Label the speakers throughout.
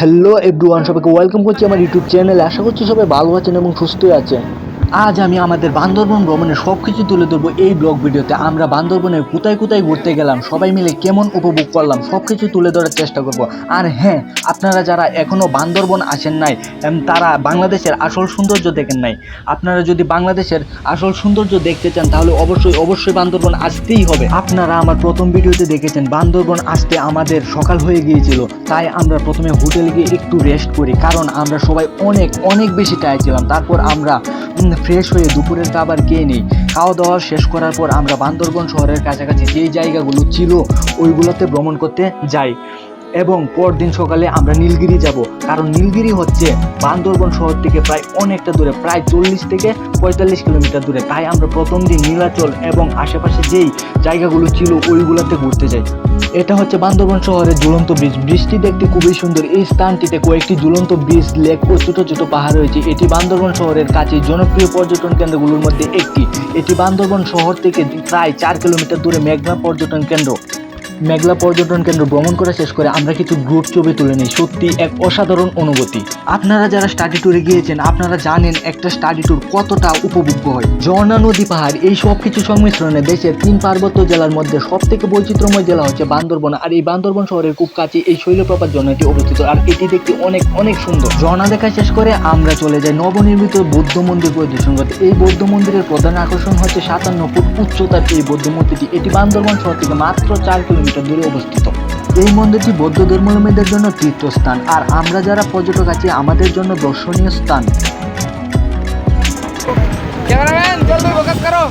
Speaker 1: Hello everyone সবাইকে welcome করছি আমার ইউটিউব চ্যানেলে আশা করছি সবাই ভালো আছেন এবং সুস্থই আছেন। আজ আমি আমাদের বান্দরবন ভ্রমণের সব কিছু তুলে ধরবো এই ব্লগ ভিডিওতে। আমরা বান্দরবনে কোথায় কোথায় ঘুরতে গেলাম, সবাই মিলে কেমন উপভোগ করলাম সব কিছু তুলে ধরার চেষ্টা করব। আর হ্যাঁ আপনারা যারা এখনও বান্দরবন আসেন নাই তারা বাংলাদেশের আসল সৌন্দর্য দেখেন নাই। আপনারা যদি বাংলাদেশের আসল সৌন্দর্য দেখতে চান, তাহলে অবশ্যই অবশ্যই বান্দরবন আসতেই হবে। আপনারা আমার প্রথম ভিডিওতে দেখেছেন, বান্দরবন আসতে আমাদের সকাল হয়ে গিয়েছিল। তাই আমরা প্রথমে হোটেলে গিয়ে একটু রেস্ট করি, কারণ আমরা সবাই অনেক অনেক বেশি টায়ার ছিলাম। তারপর আমরা ফ্রেশ হয়ে দুপুরের খাবার খেয়ে নিই। খাওয়া দাওয়া শেষ করার পর আমরা বান্দরবন শহরের কাছাকাছি যেই জায়গাগুলো ছিল, ওইগুলোতে ভ্রমণ করতে যাই। এবং পরদিন সকালে আমরা নীলগিরি যাব। কারণ নীলগিরি হচ্ছে বান্দরবন শহর থেকে প্রায় অনেকটা দূরে, প্রায় চল্লিশ থেকে পঁয়তাল্লিশ কিলোমিটার দূরে। তাই আমরা প্রথম দিন নীলাচল এবং আশেপাশে যেই জায়গাগুলো ছিল, ওইগুলোতে ঘুরতে যাই। এটা হচ্ছে বান্দরবন শহরের ঝুলন্ত ব্রিজ। ব্রিজটি দেখতে খুবই সুন্দর এই স্থানটিতে কয়েকটি ঝুলন্ত ব্রিজ, লেক ও ছোট ছোট পাহাড় রয়েছে। এটি বান্দরবন শহরের কাছে জনপ্রিয় পর্যটন কেন্দ্রগুলোর মধ্যে একটি। এটি বান্দরবন শহর থেকে প্রায় চার কিলোমিটার দূরে মেঘনা পর্যটন কেন্দ্র। মেঘলা পর্যটন কেন্দ্র ভ্রমণ করা শেষ করে আমরা কিছু গ্রুপ ছবি তুলে নিই। সত্যি এক অসাধারণ অনুভূতি। আপনারা যারা স্টাডি ট্যুরে গিয়েছেন, আপনারা জানেন একটা স্টাডি ট্যুর কতটা উপভোগ্য হয়। ঝর্ণা নদী পাহাড়, এই সব কিছু সংমিশ্রণে দেশের তিন পার্বত্য জেলার মধ্যে সব থেকে বৈচিত্র্যময় জেলা হচ্ছে বান্দরবন। আর এই বান্দরবন শহরের খুব কাছে এই শৈলপ্রপাত ঝর্ণাটি অবস্থিত, আর এটি দেখতে অনেক অনেক সুন্দর। ঝর্ণা দেখা শেষ করে আমরা চলে যাই নবনির্মিত বৌদ্ধ মন্দির পরিদর্শন করতে। এই বৌদ্ধ মন্দিরের প্রধান আকর্ষণ হচ্ছে সাতান্ন ফুট উচ্চতার এই বৌদ্ধ মন্দিরটি এটি বান্দরবন শহর থেকে মাত্র চার কিলোমিটার কিলোমিটার দূরে অবস্থিত এই মন্দিরটি বৌদ্ধ ধর্মাবলম্বীদের জন্য তীর্থস্থান, আর আমরা যারা পর্যটক আছি, আমাদের জন্য দর্শনীয় স্থান।
Speaker 2: ক্যামেরাম্যান জলদি ফোকাস করো।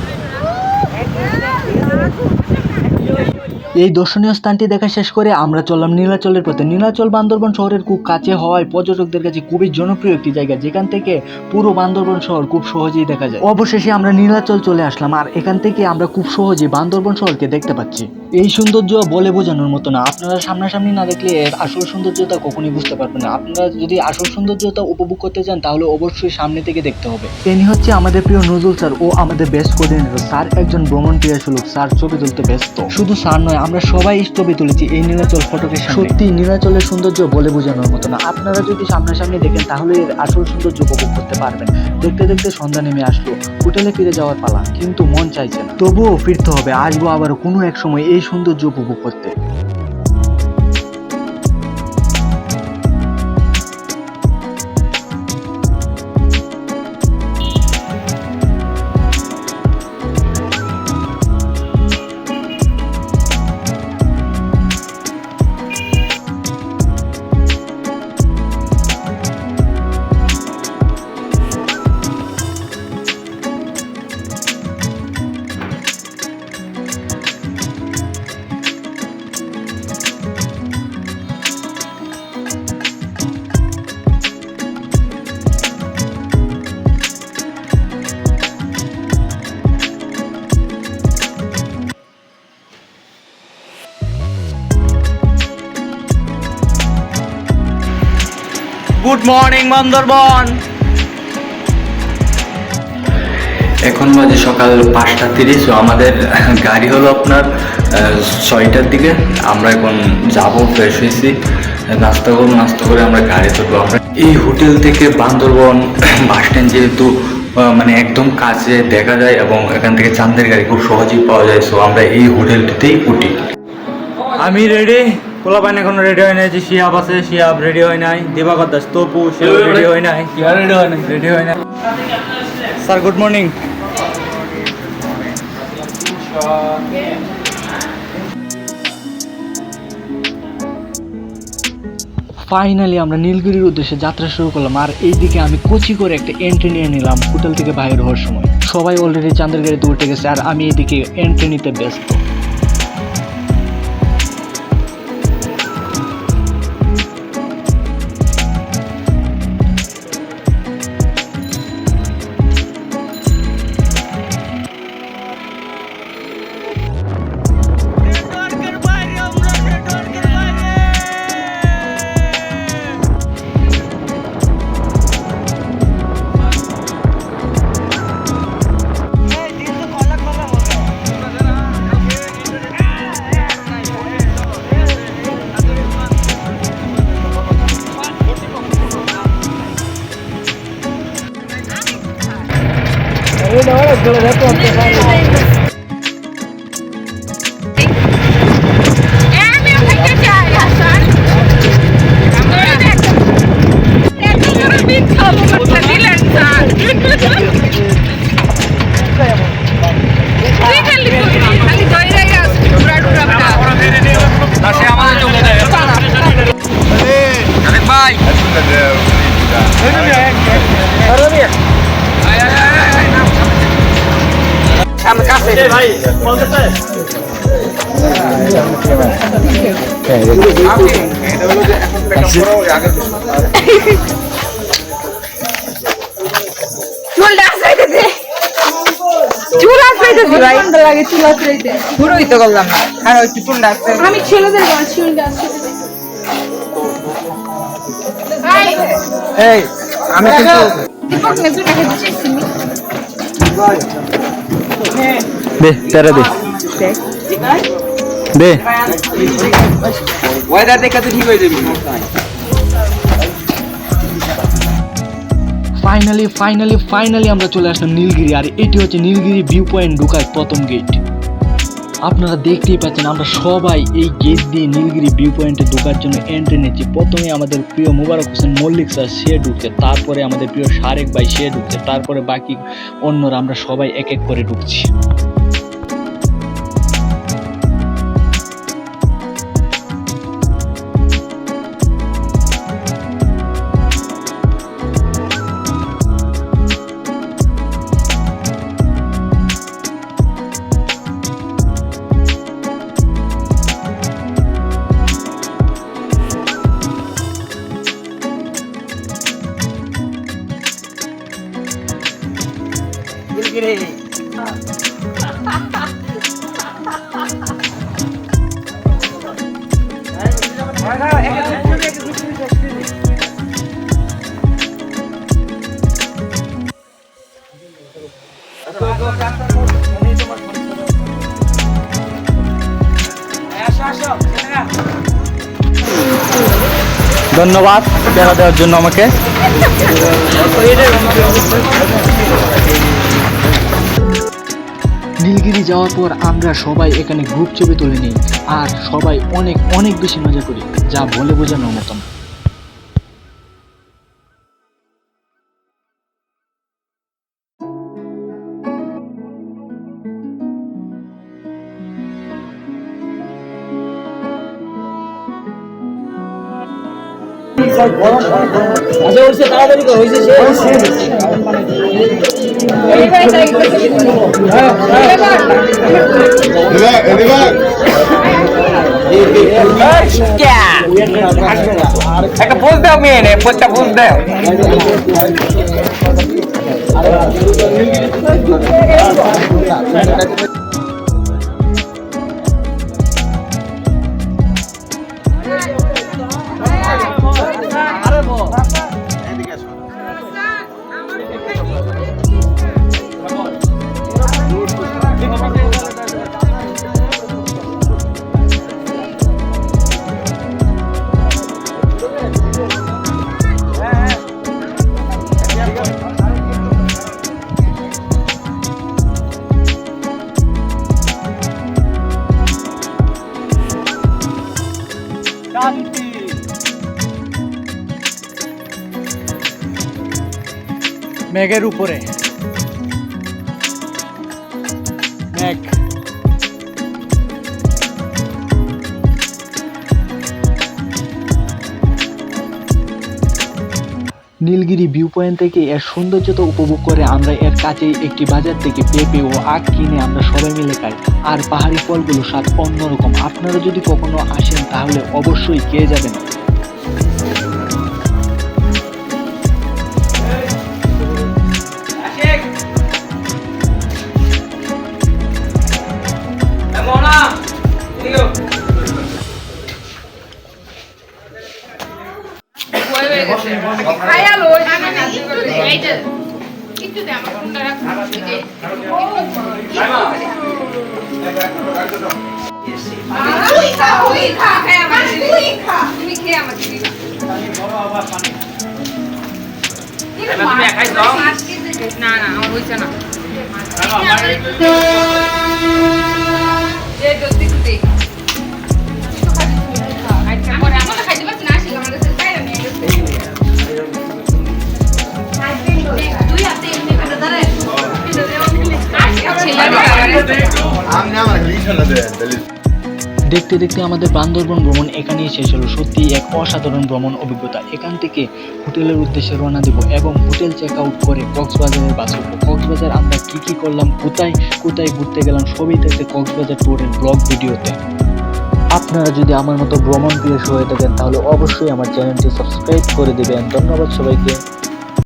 Speaker 1: এই দর্শনীয় স্থানটি দেখা শেষ করে আমরা চললাম নীলাচলের পথে। নীলাচল বান্দরবন শহরের খুব কাছে হওয়ায় পর্যটকদের কাছে খুবই জনপ্রিয় একটি জায়গা, যেখান থেকে পুরো বান্দরবন শহর খুব সহজেই দেখা যায়। অবশেষে আমরা নীলাচল চলে আসলাম আর এখান থেকে আমরা খুব সহজেই বান্দরবন শহরকে দেখতে পাচ্ছি। এই সৌন্দর্য বলে বোঝানোর মতো না। আপনারা সামনাসামনি না দেখলে এর আসল সৌন্দর্যতা কখনই বুঝতে পারবেন না। আপনারা যদি আসল সৌন্দর্যতা উপভোগ করতে চান, তাহলে অবশ্যই সামনে থেকে দেখতে হবে। তিনি হচ্ছে আমাদের প্রিয় নজরুল স্যার ও আমাদের বেস্ট কোঅর্ডিনেটর স্যার একজন ভ্রমণ প্রিয়াসুলুক স্যার ছবি তুলতে ব্যস্ত। শুধু স্যার নয় আমরা সবাই ছবি তুলেছি এই নীলাচল ফটোকে সত্যি নীলাচলের সৌন্দর্য বলে বোঝানোর মতো না। আপনারা যদি সামনাসামনি দেখেন তাহলে এর আসল সৌন্দর্য উপভোগ করতে পারবেন। দেখতে দেখতে সন্ধ্যা নেমে আসলো হোটেলে ফিরে যাওয়ার পালা কিন্তু মন চাইছে না। তবুও ফিরতে হবে আসব আবার কোনো এক সময় এই সৌন্দর্য উপভোগ করতে।
Speaker 2: গুড মর্নিং বান্দরবন
Speaker 3: এখন বাজে সকাল পাঁচটা তিরিশ ও আমাদের গাড়ি হলো আপনার ছয়টার দিকে। আমরা এখন যাব ফ্রেশ হয়েছি। নাস্তা করব নাস্তা করে আমরা গাড়ি তুলবো। আমরা এই হোটেল থেকে বান্দরবন বাস স্ট্যান্ড যেহেতু মানে একদম কাছে দেখা যায় এবং এখান থেকে চান্দের গাড়ি খুব সহজেই পাওয়া যায় সো আমরা এই হোটেলটিতেই উঠি।
Speaker 2: আমি রেডি পোলাপাইন এখনও রেডি হয় নাই যে শিয়াব আছে শিয়াব রেডি হয় নাই দিবাকর দাস তপু সেও রেডি হয় নাই। রেডি হয় নাই রেডি হয় নাই। স্যার গুড মর্নিং
Speaker 1: ফাইনালি আমরা নীলগিরির উদ্দেশ্যে যাত্রা শুরু করলাম আর এইদিকে আমি কোচি করে একটা এন্ট্রি নিয়ে নিলাম হোটেল থেকে বাইরে হওয়ার সময়। সবাই অলরেডি চাঁদের গাড়িতে উঠে গেছে আর আমি এদিকে এন্ট্রি নিতে ব্যস্ত।
Speaker 4: Pelo menos eu tô চুল ডাসাইতে দে চুল আসাইতে দি ভাই লাগে চুল আসাইতে
Speaker 5: পুরোই তো করলাম না। আর ওই চুল ডাকছে
Speaker 4: আমি ছেলেদের গান চুল ডাসাইতে হাই
Speaker 5: এই আমি কিন্তু
Speaker 2: দে তেরা দে। দে।
Speaker 5: ওয়েদার দেখে তুই ঠিক হয়ে যাবি।
Speaker 1: ফাইনালি ফাইনালি ফাইনালি আমরা চলে আসলাম নীলগিরি আর এটি হচ্ছে নীলগিরি ভিউ পয়েন্ট ঢোকার প্রথম গেট আপনারা দেখতেই পাচ্ছেন আমরা সবাই এই গেট দিয়ে নীলগিরি ভিউ পয়েন্টে ঢোকার জন্য এন্ট্রি নিচ্ছি। প্রথমে আমাদের প্রিয় মুবারক হোসেন মল্লিক স্যার সে ঢুকছে। তারপরে আমাদের প্রিয় শারেক ভাই সে ঢুকছে। তারপরে বাকি অন্যরা আমরা সবাই এক এক করে ঢুকছি।
Speaker 2: ধন্যবাদ প্যারা দেওয়ার জন্য আমাকে।
Speaker 1: নীলগিরি যাওয়ার পর আমরা সবাই এখানে গ্রুপ ছবি তুলে নিই আর সবাই অনেক অনেক বেশি মজা করি, যা বলে বোঝানোর মতন।
Speaker 5: একটা পোজ দাও মেয়ে নে পোজটা পোজ দাও।
Speaker 2: মেঘের উপরে।
Speaker 1: নীলগিরি ভিউ পয়েন্ট থেকে এর সৌন্দর্যতা উপভোগ করে আমরা এর কাছেই একটি বাজার থেকে পেঁপে ও আখ কিনে আমরা সবাই মিলে খাই। আর পাহাড়ি ফলগুলো স্বাদ অন্যরকম। আপনারা যদি কখনো আসেন তাহলে অবশ্যই খেয়ে যাবেন।
Speaker 4: না না আমার হইছে না
Speaker 1: দেখতে দেখতে আমাদের বান্দরবন ভ্রমণ এখানেই শেষ হলো। সত্যি এক অসাধারণ ভ্রমণ অভিজ্ঞতা। এখান থেকে হোটেলের উদ্দেশ্যে রওনা দেব এবং হোটেল চেক আউট করে কক্সবাজারের বাস উঠবো কক্সবাজার আমরা কী কী করলাম, কোথায় কোথায় ঘুরতে গেলাম, সবই থাকছে কক্সবাজার ট্যুরের ব্লগ ভিডিওতে। আপনারা যদি আমার মতো ভ্রমণ প্রিয় হয়ে থাকেন, তাহলে অবশ্যই আমার চ্যানেলটি সাবস্ক্রাইব করে দেবেন। ধন্যবাদ সবাইকে।